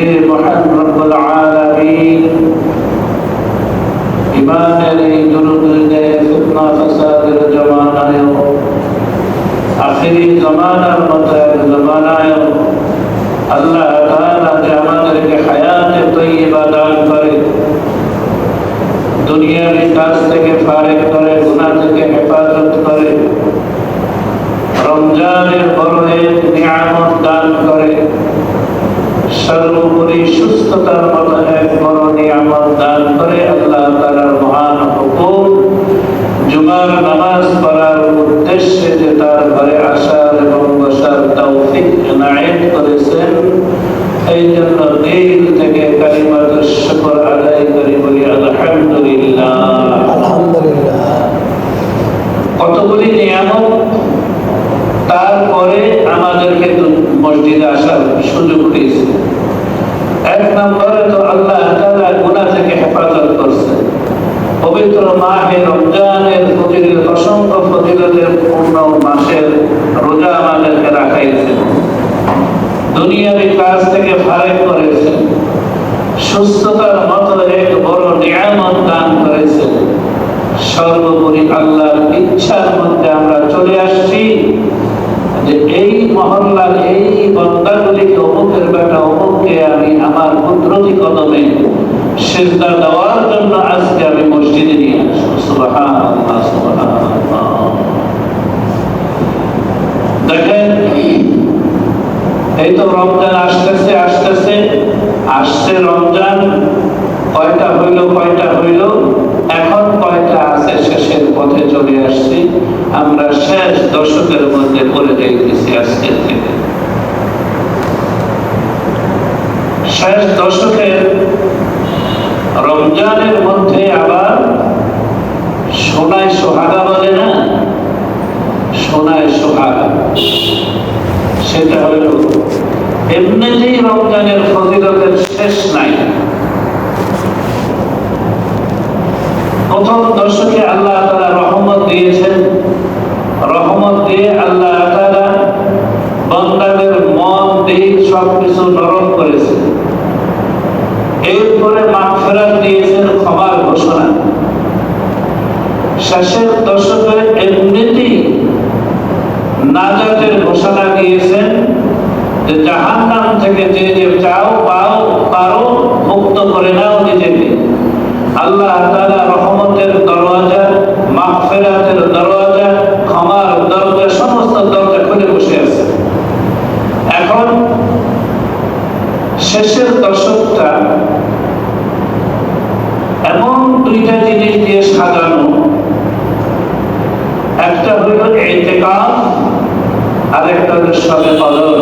যে মহান রব্বুল আলামিন ইমানের এই দুরুদে ফিতনা ফাসাদের জমানায় আখিরি জমানার মতো এক জমানায় আল্লাহ তাআলা যে আমাদেরকে হায়াতে তৈয়বা দান করে দুনিয়ার কাজ থেকে ফারেক করে গুনাহ থেকে হেফাজত করে রমজানের বড় এক নিয়ামত দান করে সর্বোপরি সুস্থতার মতো এক বড় নিয়ামত দান করে আল্লাহ তাআলার মহান হুকুম জুমার নামাজ পড়ার উদ্দেশ্যে যে তার ঘরে আসার এবং বসার তৌফিক এনায়েত করেছেন এই জন্য দিল থেকে কালিমাতুর শুকর আদায় করি বলি আলহামদুলিল্লাহ। আলহামদুলিল্লাহ। কতগুলি নিয়ামত তারপরে আমাদেরকে মসজিদে আসার সুযোগ দিয়েছে। এক নম্বরে তো আল্লাহ তাআলা গুনাহ থেকে হেফাজত করছে পবিত্র মাহে রমজানের ফজিলত, অসংখ্য ফজিলতের পূর্ণ মাসের রোজা আমাদেরকে রাখাইছে দুনিয়াবি কাজ থেকে ফারেক করেছে সুস্থতার মতো এক বড় নিয়ামত দান করেছে সর্বোপরি আল্লাহর ইচ্ছার মধ্যে আমরা চলে আসছি যে এই মহল্লার বন্দাগুলিকে অমুকের বেটা, অমুককে আমি আমার কদমে সিজদা দেওয়ার জন্য আজকে আমি মসজিদে নিয়ে আসব। দেখেন, এই তো রমজান আসতেছে আসতেছে, আসছে রমজান। কয়টা হইল কয়টা হইল? এখন কয়টা আছে, শেষের পথে চলে আসছি। আমরা শেষ দশকের মধ্যে পড়ে যাইতেছি আজকের থেকে। শেষ দশকের রমজানের মধ্যে আবার সোনায় সোহাগা বলে না? সোনায় সোহাগা। সেটা হইল এমনিতেই রমজানের ফজিলতের শেষ নাই। প্রথম দশকে আল্লাহ তাআলা রহমত দিয়েছেন। রহমত দিয়ে আল্লাহ তাআলা বান্দাদের মন দিল সবকিছু নরম এরপরে মাগফিরাত দিয়েছেন ক্ষমার ঘোষণা। শেষের দশকে এমনিতেই নাজাতের ঘোষণা দিয়েছেন যে জাহান্নাম থেকে যে যে চাও পাও, পারো, মুক্ত করে নাও নিজেকে। আল্লাহ তাআলা রহমতের দরওয়াজা, মাগফিরাতের দরওয়াজা, ক্ষমার দরজা সমস্ত দরজা খুলে বসে আছে। এখন শেষের দশকটা এমন দুইটা জিনিস দিয়ে সাজানো একটা এতেকাফ আর একটা হলো সবে কদর।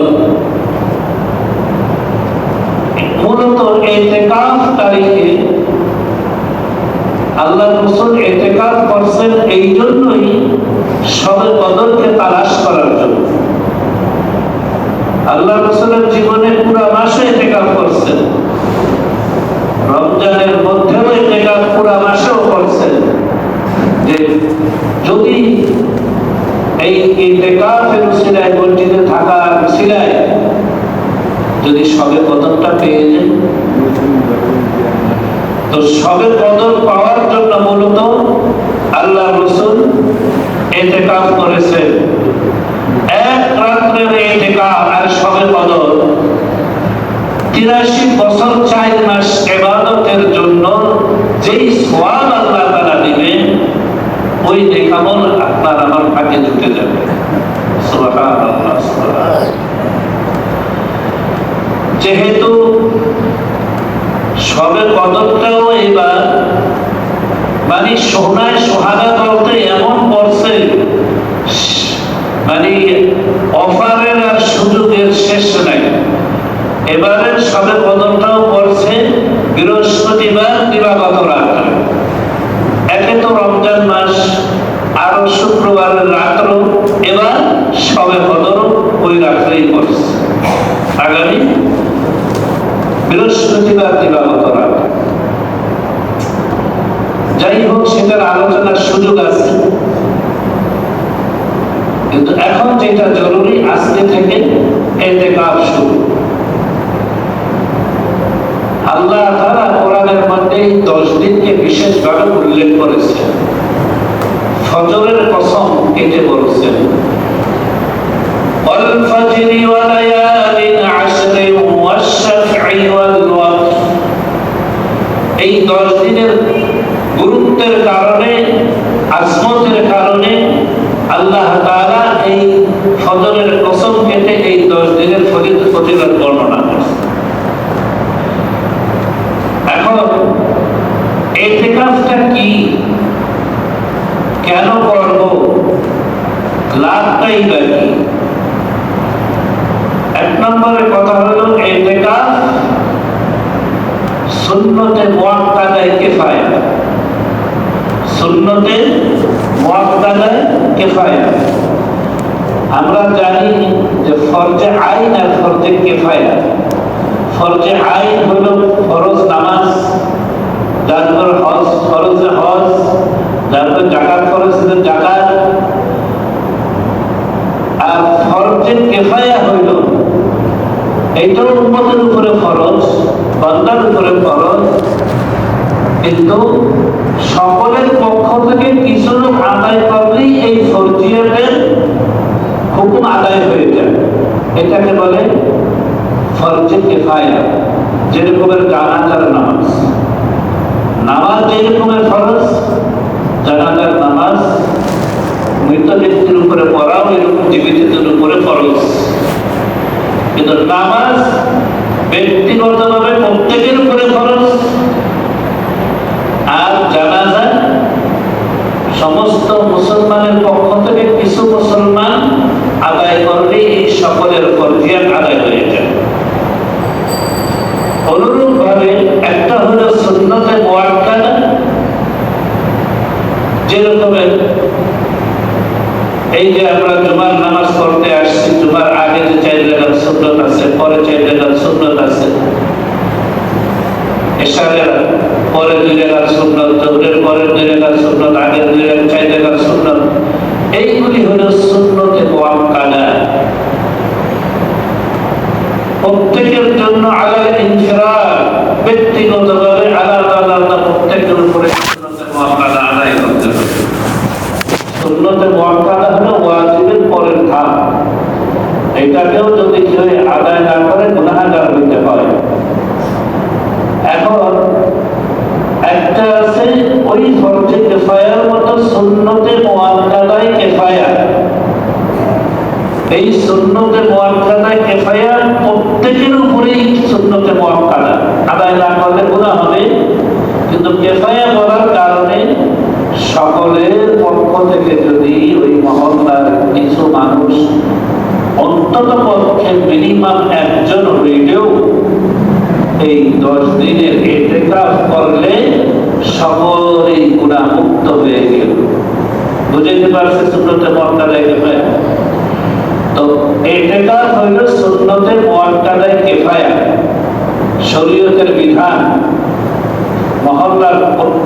মূলত এতেকাফ তারিখে আল্লাহ রসুল এতেকাফ করছেন এই জন্যই সবে কদরকে তালাশ করার জন্য। আল্লাহ রসুলের জীবনে পুরো মাসে এতেকাফ করছেন। রমজানের মধ্যেও এতেকাফ পুরো করছেন। যে যদি এই ইন্তেকাফের উসিলায় মসজিদে থাকার উসিলায় যদি সবে কদরটা পেয়ে যায়, তো সবে কদর পাওয়ার জন্য মূলত আল্লাহ রসুল এতেকাফ করেছে এক রাত্রের এতেকাফ আর সবে কদর তিরাশি বছর চার মাস এবাদতের জন্য যেই সোয়াল আল্লাহ তারা দিবেন, ওই দেখামল আপনার আমার ভাগে জুটে যাবে। যেহেতু সবে কদরটাও এবার মানে সোনায় সোহাগা বলতে এমন পড়ছে মানে অফারের আর সুযোগের শেষ নাই এবারের সবে কদরটাও পড়ছে বৃহস্পতিবার দিবাগত রাত্রে একে তো রমজান মাস আরও শুক্রবারের রাত্র, এবার সবে কদর ওই রাত্রেই পড়ছে। আগামী বৃহস্পতিবার দিবাগত রাত যাই হোক, সেটার আলোচনার সুযোগ আছে। কিন্তু এখন যেটা জরুরি, আজকে থেকে এতে কাজ শুরু। আল্লাহ তারা কোরআনের মধ্যে এই দশ দিনকে বিশেষভাবে উল্লেখ করেছেন ফজরের কসম কেটে বলছেন والفجر وليال عشر والشفع والوتر এই দশ দিনের গুরুত্বের কারণে আজমতের কারণে আল্লাহ তাআলা এই ফজরের কসম কেটে এই দশ দিনের ফজিলত ফজিলত লাভটাই বা কি এক নম্বরের কথা হলো মুআক্কাদায়ে কিফায়া কিফায়া আমরা জানি যে ফরজে আইন আর ফরজে কিফায়া ফরজে আইন হলো ফরজ নামাজ তারপর হজ ফরজ হজ তারপর জাকাত ফরজ জাকাত আর ফরজে কেফায়া হইল। এইটাও উন্মতের উপরে ফরজ বান্দার উপরে ফরজ কিন্তু সকলের পক্ষ থেকে কিছু লোক আদায় করলেই এই ফরজিয়াতের হুকুম আদায় হয়ে যায়। এটাকে বলে ফরজে কেফায়া, যেরকমের জানাজার নামাজ। নামাজ যেরকমের ফরজ, জানাজার নামাজ মৃত ব্যক্তির উপরে পড়াও এরকম জীবিতদের উপরে ফরজ কিন্তু নামাজ ব্যক্তিগতভাবে প্রত্যেকের উপরে ফরজ। আর জানাজা সমস্ত মুসলমানের পক্ষ থেকে কিছু মুসলমান আদায় করলে এই সকলের ফরজিয়াত আদায় হয়ে যায়। অনুরূপ ভাবে একটা হলো সুন্নতে মুআক্কাদা যেরকমের এই যে আমরা জুমার নামাজ পড়তে আসছি, জুমার আগে যে চার রেখার সুন্নত আছে, পরে চার রেখার সুন্নত আছে। এশারের পরে দুই সুন্নত পরে দুই সুন্নত, আগের দুই সুন্নত। এইগুলি হলো প্রত্যেকের জন্য আলাদা ইনফিরাদ ব্যক্তিগতভাবে আলাদা আলাদা প্রত্যেকের উপরে সুন্নতে মুআক্কাদা আদায় করতে হবে। ধাপ এটাকেও যদি কেউ আদায় না করে, গুনাহগার হইতে হয়। এখন একটা আছে, ওই ফরজে কেফায়ার মতো সুন্নতে মুআক্কাদায় কেফায়া। এই সুন্নতে মুআক্কাদায় কেফায়া প্রত্যেকের উপরেই সুন্নতে মুআক্কাদা। আদায় না করলে গুনাহ হবে। কিন্তু কেফায়া করার কারণে সকলের পক্ষ থেকে যদি ওই মহল্লার কিছু মানুষ অন্তত পক্ষে মিনিমাম একজন হইলেও এই দশ দিনের এতেকাফ করলে সকলেই গুণা মুক্ত হয়ে গেল। বুঝাইতে পারছে সুন্নতে মক্কাদায় কেফায়া তো এতেকাফ হইল সুন্নতে মক্কাদায় কেফায়া, শরীয়তের বিধান।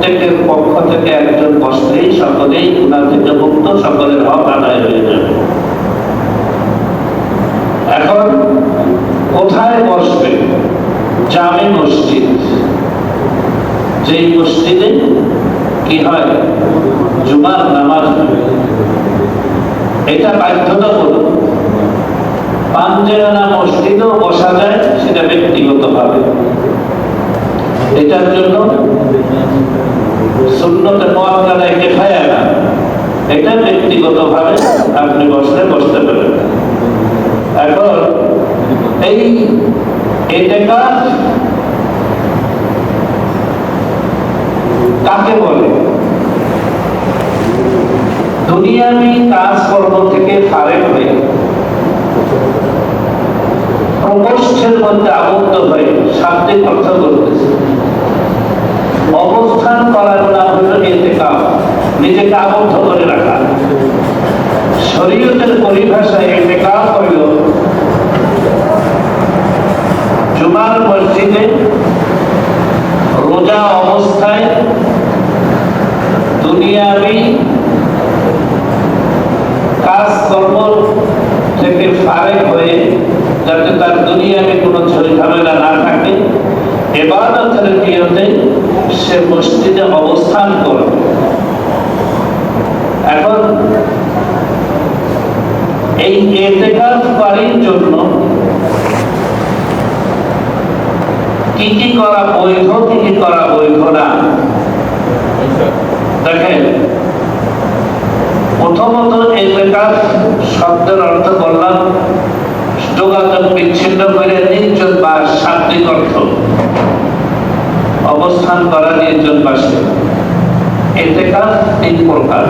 প্রত্যেকের পক্ষ থেকে একজন বসলেই সকলেই গুণা থেকে মুক্ত, সকলের হক আদায় হয়ে যাবে। এখন কোথায় বসবে? জামে মসজিদ। যেই মসজিদে কি হয়? জুমার নামাজ। এটা বাধ্যতামূলক পাঞ্জেরানা মসজিদেও বসা যায়, সেটা ব্যক্তিগতভাবে। এটার জন্য সুন্নতে মোয়াক্কাদায় কেফায়া না এটা ব্যক্তিগতভাবে আপনি বসলে বসতে পারেন। এখন এই কাকে বলে? দুনিয়াবি কাজকর্ম থেকে ফারেক হয়ে প্রকোষ্ঠের মধ্যে আবদ্ধ হয়ে শাব্দিক অর্থ করতেছে। অবস্থান করার নাম হলো এতেকাফ নিজেকে আবদ্ধ করে রাখা। শরীয়তের পরিভাষায় এতেকাফ হইল, জুমার মসজিদে রোজা অবস্থায় দুনিয়াবি কাজকর্ম থেকে ফারেক হয়ে যাতে তার দুনিয়াবি কোনো ঝামেলা না থাকে, এবাদতের নিয়তে সে মসজিদে অবস্থান করবে। এখন এই জন্য কি কি করা বৈধ, কি কি করা বৈধ না? দেখেন, প্রথমত এতেকাফ শব্দের অর্থ বললাম, যোগাযোগ বিচ্ছিন্ন করে নির্জন বা শাব্দিক অর্থ। অবস্থান করা নির্জন বাসে। এতেকাফ তিন প্রকার।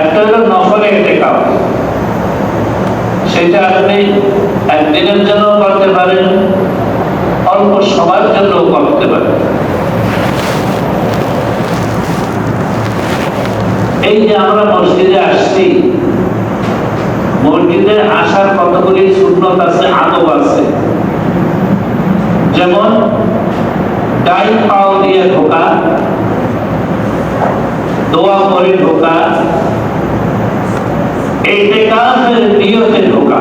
একটা হলো নফলে এতেকাফ সেটা আপনি একদিনের জন্য করতে পারেন, অল্প সময়ের জন্য করতে পারেন। এই যে আমরা মসজিদে আসছি, মসজিদে আসার কতগুলি সুন্নত আছে, আদব আছে? যেমন ডাই পাও দিয়ে ঢোকা, দোয়া করে ঢোকা এতেকাফের নিয়তে ঢোকা।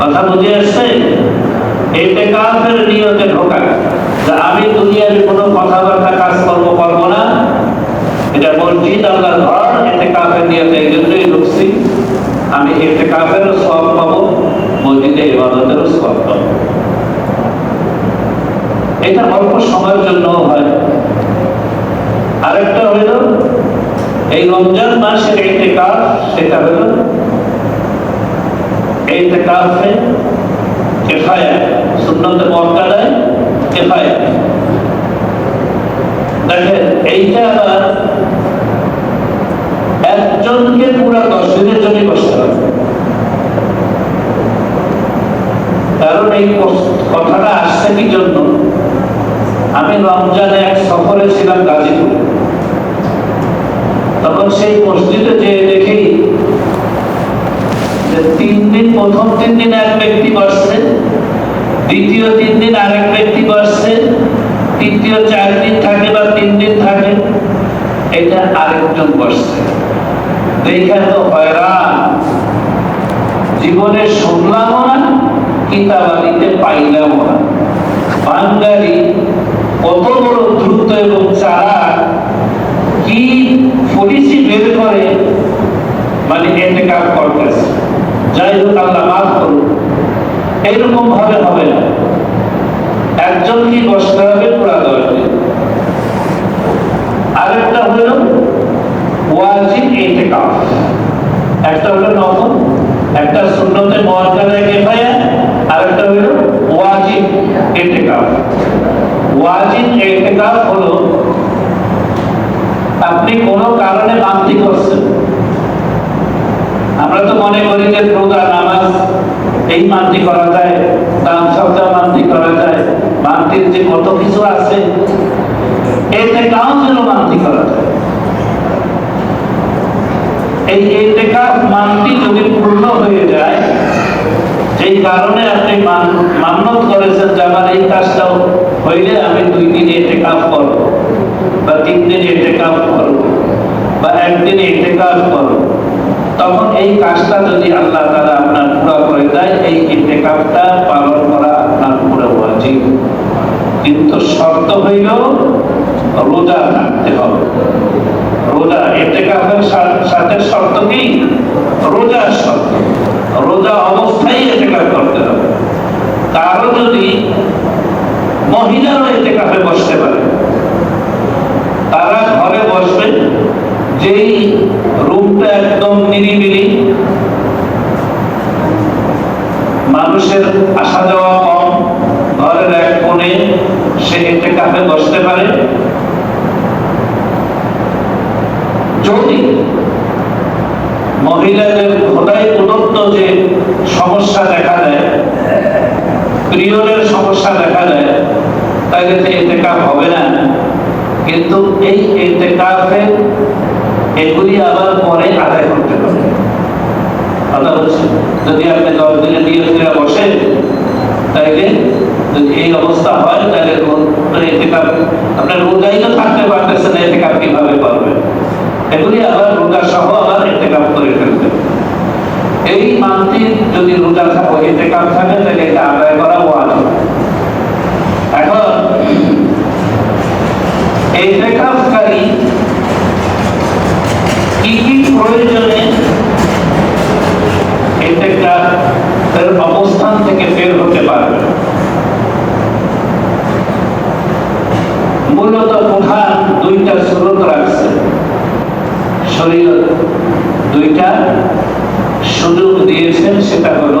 কথা বুঝে আসছে? এতেকাফের নিয়তে ঢোকা। আমি দুনিয়ার কোনো করব না। এটা মসজিদ আল্লাহর ঘর এতেকাফের জন্যই আমি সব পাবো, মসজিদে ইবাদতেরও সব পাবো। এটা অল্প সময়ের জন্য হয়। আরেকটা হইল এই রমজান মাসের ইতিকাফ সেটা হলো দেখেন, এইটা একজনকে কারণ এই কথাটা আসছে কি জন্য? আমি রমজানে এক সফরে ছিলাম গাজীপুরে। তখন সেই মসজিদে যে দেখি যে তিন দিন, প্রথম তিন দিন এক ব্যক্তি বসছে, দ্বিতীয় তিন দিন আরেক ব্যক্তি বসছে, তৃতীয় চার দিন থাকে বা তিন দিন থাকে, এটা আরেকজন বসছে। দেখে তো হয়রান। জীবনে শুনলামও না কিতাবাদিতে পাইলামও না। বাঙালি কত বড় দ্রুত এবং চারা কি পলিসি বের করে মানে এতে করতেছে যাই হোক, আল্লাহ মাফ করুন এরকম ভাবে হবে না। একজন কি বসতে হবে পুরা দশদিন আরেকটা হলো ওয়াজিব ইতিকাফ একটা হলো নফল একটা সুন্নতে মুআক্কাদায়ে কিফায়া আরেকটা হলো ওয়াজিব ইতিকাফ ওয়াজিব ইতিকাফ হলো, আপনি কোনো কারণে মান্তি করছেন। আমরা তো মনে করি যে রোজা, নামাজ এই মান্তি করা যায়, দান সপ্তাহ মান্তি করা যায় মান্তির যে কত কিছু আছে এতে কাউ যেন মান্তি করা যায়। এই এতেকাফ মানটি যদি পূর্ণ হয়ে যায়, যেই কারণে আপনি মান্যত করেছেন যে আমার এই কাজটাও হইলে আমি দুই দিন এতেকাফ করব, বা তিন দিন এতেকাফ করব, বা একদিন এতেকাফ করব। তখন এই কাজটা যদি আল্লাহ তারা আপনার পুরো করে দেয়, এই এতেকাফটা পালন করা আপনার পুরো উচিত কিন্তু শর্ত হইল রোজা থাকতে হবে। রোজা, এতেকাফের সাথে শর্ত কি? রোজা শর্ত। রোজা অবস্থায় এতেকাফ করতে হবে। কারও যদি মহিলারও এতেকাফে বসতে পারে। তারা ঘরে বসবে, যেই রুমটা একদম নিরিবিলি। মানুষের আসা যাওয়া কম, ঘরের এক কোণে সে এতেকাফে বসতে পারে। যদি মহিলাদের খোদাই প্রদত্ত যে সমস্যা দেখা দেয় পিরিয়ডের সমস্যা দেখা দেয় তাহলে তো এতেকাফ হবে না। কিন্তু এই এতেকাফে এগুলি আবার পরে আদায় করতে হবে। কথা হচ্ছে যদি আপনি দশ দিনে দিয়ে ফিরে বসেন, তাইলে যদি এই অবস্থা হয় তাহলে এতেকাফ আপনার রোজাই তো থাকতে পারতেছেন এতেকাফ কীভাবে করবেন। এগুলি আবার রোজা সহ আবার এতেকাপ করে ফেলবে এই মান্থলি যদি রোজা থাকে এতেকাপ থাকে তাহলে এটা আদায় করা ওয়াজিব। এখন এই ব্যাকআপকারী কি কি প্রয়োজনে এই তার অবস্থান থেকে বের হতে পারবে? মূলত প্রধান দুইটা স্রোত রাখছে। শরীর দুইটা সুযোগ দিয়েছেন, সেটা হলো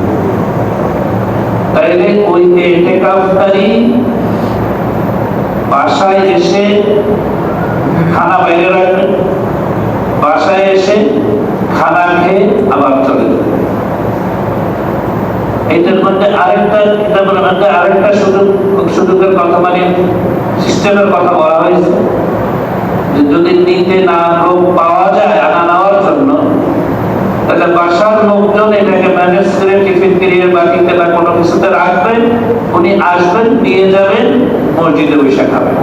তাইলে ওই এতেকাফকারী বাসায় এসে খানা বাইরে রাখবেন বাসায় এসে খানা খেয়ে আবার চলে এটার মধ্যে আরেকটা কিতাবের মধ্যে আরেকটা সুযোগ, সুযোগের কথা মানে সিস্টেমের কথা বলা হয়েছে যদি নিতে না পাওয়া যায়, আনা তাহলে বাসার লোকজন এটাকে ম্যানেজ করে টিফিন ক্রিয়ে বাকিতে তেলা কোনো কিছুতে রাখবেন, উনি আসবেন নিয়ে যাবেন, মসজিদে বসে খাবেন।